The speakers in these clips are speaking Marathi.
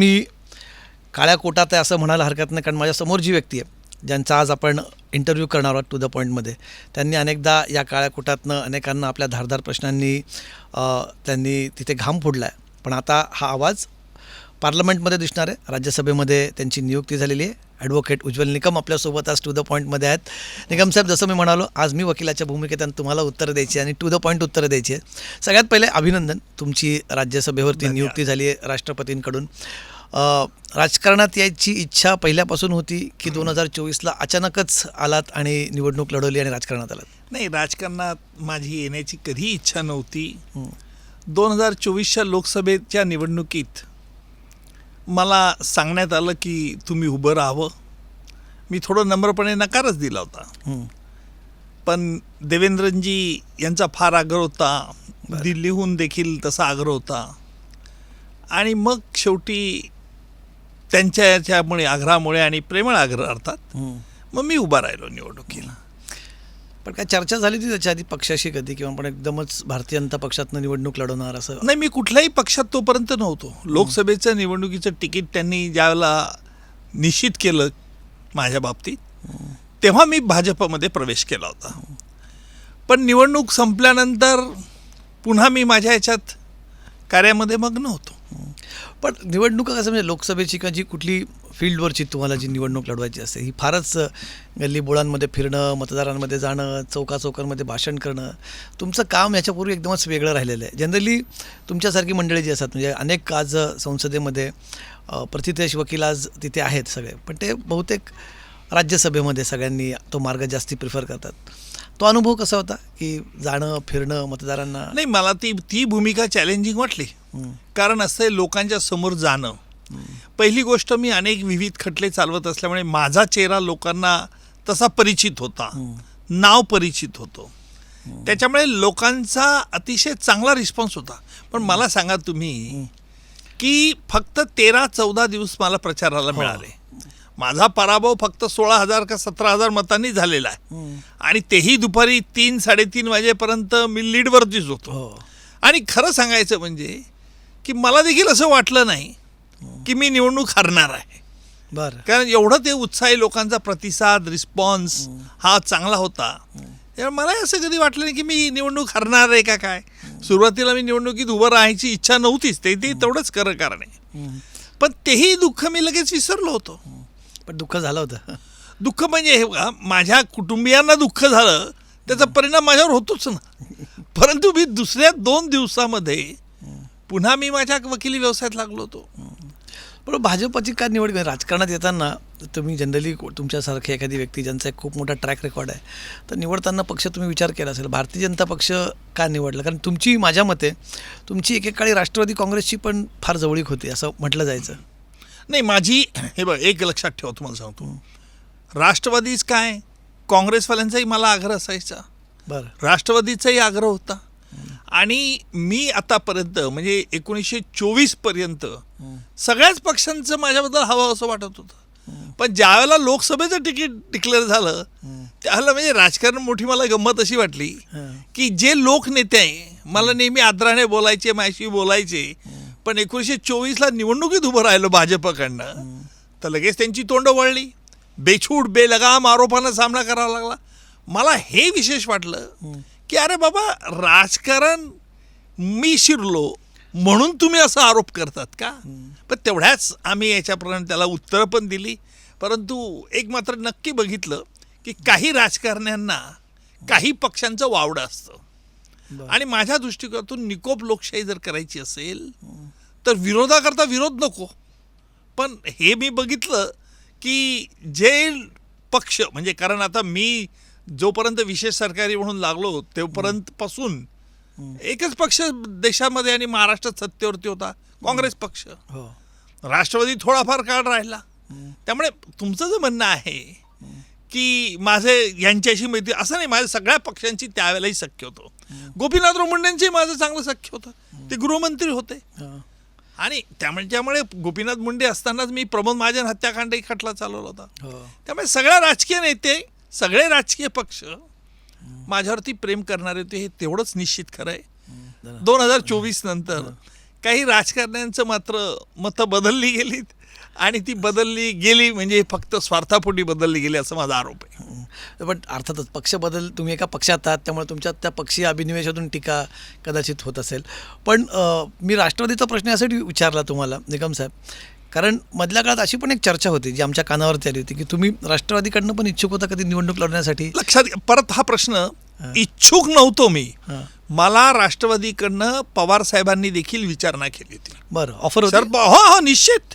मी काळ्या कोटात आहे असं म्हणायला हरकत नाही कारण माझ्यासमोर जी व्यक्ती आहे ज्यांचा आज आपण इंटरव्ह्यू करणार आहोत टू द पॉईंटमध्ये त्यांनी अनेकदा या काळ्या कोटातनं अनेकांना आपल्या धारदार प्रश्नांनी त्यांनी तिथे घाम फोडला आहे पण आता हा आवाज पार्लमेंटमध्ये दिसणार आहे राज्यसभेमध्ये त्यांची नियुक्ती झालेली आहे. ॲडव्होकेट उज्ज्वल निकम आपल्यासोबत आज टू द पॉईंटमध्ये आहेत. निकम साहेब जसं मी म्हणालो आज मी वकिलाच्या भूमिकेत आणि तुम्हाला उत्तरं द्यायची आणि टू द पॉईंट उत्तरं द्यायची आहे. सगळ्यात पहिले अभिनंदन तुमची राज्यसभेवरती नियुक्ती झाली आहे राष्ट्रपतींकडून. राजकारणात यायची इच्छा पहिल्यापासून होती की दोन हजार चोवीसला अचानकच आलात आणि निवडणूक लढवली आणि राजकारणात आलात. नाही राजकारणात माझी येण्याची कधी इच्छा नव्हती. दोन हजार चोवीसच्या लोकसभेच्या निवडणुकीत मला सांगण्यात आलं की तुम्ही उभं राहावं. मी थोडं नम्रपणे नकारच दिला होता. पण देवेंद्रजी यांचा फार आग्रह होता. दिल्लीहून देखील तसा आग्रह होता. आणि मग शेवटी त्यांच्या याच्यामुळे आग्रहामुळे आणि प्रेमळ आग्रह अर्थात. मग मी उभा राहिलो निवडणुकीला. पण काय चर्चा झाली होती त्याच्या आधी पक्षाशी कधी? किंवा आपण एकदमच भारतीय जनता पक्षातनं निवडणूक लढवणार असं? नाही मी कुठल्याही पक्षात तोपर्यंत नव्हतो. लोकसभेचं निवडणुकीचं तिकीट त्यांनी ज्यावेळेला निश्चित केलं माझ्या बाबतीत तेव्हा मी भाजपमध्ये प्रवेश केला होता. पण निवडणूक संपल्यानंतर पुन्हा मी माझ्या ह्याच्यात कार्यामध्ये मग्न होतो. पण निवडणुका कसं म्हणजे लोकसभेची किंवा जी कुठली फील्डवरची तुम्हाला जी निवडणूक लढवायची असते ही फारच गल्लीबोळांमध्ये फिरणं मतदारांमध्ये जाणं चौका चौकांमध्ये भाषण करणं तुमचं काम याच्यापूर्वी एकदमच वेगळं राहिलेलं आहे. जनरली तुमच्यासारखी मंडळी जी असतात म्हणजे अनेक आज संसदेमध्ये अ, वकील आज तिथे आहेत सगळे पण ते बहुतेक राज्यसभेमध्ये सगळ्यांनी तो मार्ग जास्ती प्रिफर करतात. तो अनुभव कसा होता की जाणं फिरणं मतदारांना? नाही मला ती ती भूमिका चॅलेंजिंग वाटली. हं, कारण असं आहे, लोकांच्या समोर जाणं. पहिली गोष्ट मी अनेक विविध खटले चालवत असल्यामुळे माझा चेहरा लोकांना तसा परिचित होता. नाव परिचित होतो. त्याच्यामुळे लोकांचा अतिशय चांगला रिस्पॉन्स होता. पण मला सांगा तुम्ही की फक्त तेरा चौदा दिवस मला प्रचाराला मिळाले. माझा पराभव फक्त सोळा हजार का सतरा हजार मतांनी झालेला आहे. आणि तेही दुपारी तीन साडेतीन वाजेपर्यंत मी लीडवरतीच होतो. हो. आणि खरं सांगायचं म्हणजे की मला देखील असं वाटलं नाही की मी निवडणूक हरणार आहे. बरं. कारण एवढं ते उत्साही लोकांचा प्रतिसाद रिस्पॉन्स हा चांगला होता. त्यामुळे मला असं कधी वाटलं नाही की मी निवडणूक हरणार आहे का काय? सुरुवातीला मी निवडणुकीत उभं राहायची इच्छा नव्हतीच. ते तेवढंच खरं कारण आहे. पण तेही दुःख मी लगेच विसरलो होतो. पण दुःख झालं होतं. दुःख म्हणजे हे बघा, माझ्या कुटुंबियांना दुःख झालं त्याचा परिणाम माझ्यावर होतोच ना. परंतु मी दुसऱ्या दोन दिवसामध्ये पुन्हा मी माझ्या वकिली व्यवसायात लागलो होतो. बरोबर भाजपची काय निवड राजकारणात येताना तुम्ही जनरली तुमच्यासारखे एखादी व्यक्ती ज्यांचा एक खूप मोठा ट्रॅक रेकॉर्ड आहे तर निवडताना पक्ष तुम्ही विचार केला असेल भारतीय जनता पक्ष का निवडला? कारण तुमची माझ्या मते तुमची एकेकाळी राष्ट्रवादी काँग्रेसची पण फार जवळीक होती असं म्हटलं जायचं. नाही माझी हे बघ एक लक्षात ठेवा तुम्हाला सांगतो. राष्ट्रवादीच काय? काँग्रेसवाल्यांचाही मला आग्रह असायचा. बरं. राष्ट्रवादीचाही आग्रह होता. आणि मी आतापर्यंत म्हणजे एकोणीसशे चोवीसपर्यंत सगळ्याच पक्षांचं माझ्याबद्दल हवं असं वाटत होतं. पण ज्यावेळेला लोकसभेचं तिकीट डिक्लेअर झालं त्यावेळेला म्हणजे राजकारण मोठी मला गंमत अशी वाटली. की जे लोकनेते आहे मला नेहमी आदराने बोलायचे माझ्याशी बोलायचे पण एकोणीसशे चोवीसला निवडणुकीत उभं राहिलो भाजपकडनं तर लगेच त्यांची तोंड वळली. बेछूट बेलगाम आरोपांना सामना करावा लागला. मला हे विशेष वाटलं की अरे बाबा राजकारण मी शिरलो म्हणून तुम्ही असा आरोप करतात का? पण तेवढ्याच आम्ही याच्याप्रमाणे त्याला उत्तरं पण दिली. परंतु एक मात्र नक्की बघितलं की काही राजकारण्यांना काही पक्षांचं वावडं असतं. आणि माझ्या दृष्टिकोनातून निकोप लोकशाही जर करायची असेल तर विरोधाकरता विरोध नको. पण हे मी बघितलं की जे पक्ष म्हणजे कारण आता मी जोपर्यंत विशेष सरकारी म्हणून लागलो तेव्हापर्यंत पासून एकच पक्ष देशामध्ये आणि महाराष्ट्रात सत्तेवरती होता काँग्रेस पक्ष. हो. राष्ट्रवादी थोडाफार काळ राहिला. त्यामुळे तुमचं जे म्हणणं आहे की माझे यांच्याशी मैत्री असं नाही माझ्या सगळ्या पक्षांची त्यावेळेलाही सख्य होतं. गोपीनाथराव मुंडेंची माझं चांगलं सख्य होतं. ते गृहमंत्री होते. आणि त्यामुळे त्यामुळे गोपीनाथ मुंडे असतानाच मी प्रमोद महाजन हत्याकांडही खटला चालवला होता. हो. त्यामुळे सगळ्या राजकीय नेते सगळे राजकीय पक्ष माझ्यावरती प्रेम करणारे होते हे तेवढंच निश्चित खरं आहे. दोन हजार चोवीस नंतर काही राजकारण्यांचं मात्र मतं बदलली गेलीत आणि ती बदलली गेली म्हणजे फक्त स्वार्थापोटी बदलली गेली असं माझा आरोप आहे. पण अर्थातच पक्ष बदल तुम्ही एका पक्षात आहात त्यामुळे तुमच्या त्या पक्षीय अभिनिवेशातून टीका कदाचित होत असेल. पण मी राष्ट्रवादीचा प्रश्न यासाठी विचारला तुम्हाला निकम साहेब. कारण मधल्या काळात अशी पण एक चर्चा होती जी आमच्या कानावरती आली होती की तुम्ही राष्ट्रवादीकडनं पण इच्छुक होता कधी निवडणूक लढण्यासाठी? लक्षात परत हा प्रश्न. इच्छुक नव्हतो मी. मला राष्ट्रवादीकडनं पवार साहेबांनी देखील विचारणा केली होती. बरं ऑफर हो हो निश्चित.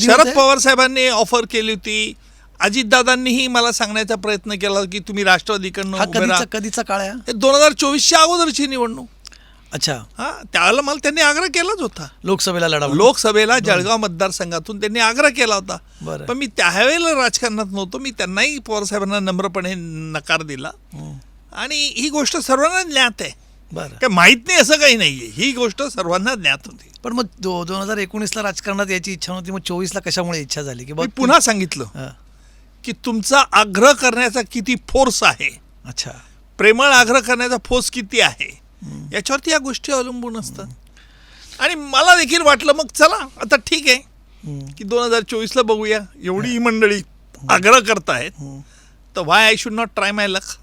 शरद? पवार साहेबांनी ऑफर केली होती. अजितदादांनीही मला सांगण्याचा प्रयत्न केला की तुम्ही राष्ट्रवादीकडनं हा उभे कधीचा राहा. कधीचा काळ आहे हा? दोन हजार चोवीसच्या अगोदरची निवडणूक. अच्छा. हा त्यावेळेला मला त्यांनी आग्रह केलाच होता. लोकसभेला लढा. लोकसभेला जळगाव मतदारसंघातून त्यांनी आग्रह केला होता. बरं. पण मी त्यावेळेला राजकारणात नव्हतो. मी त्यांनाही पवार साहेबांना नम्रपणे नकार दिला. आणि ही गोष्ट सर्वांना ज्ञात आहे. बरं. काय माहीत नाही असं काही नाहीये ही गोष्ट सर्वांना ज्ञात होती. पण मग दो दोन हजार एकोणीसला राजकारणात याची इच्छा नव्हती. मग चोवीसला कशामुळे इच्छा झाली? की मी बघ पुन्हा सांगितलं. हां. की तुमचा आग्रह करण्याचा किती फोर्स आहे? अच्छा. प्रेमळ आग्रह करण्याचा फोर्स किती आहे? याच्यावरती या गोष्टी अवलंबून असतात. आणि मला देखील वाटलं मग चला आता ठीक आहे. की दोन हजार चोवीसला बघूया. एवढी ही मंडळी आग्रह करतायत. तर why I should not try my luck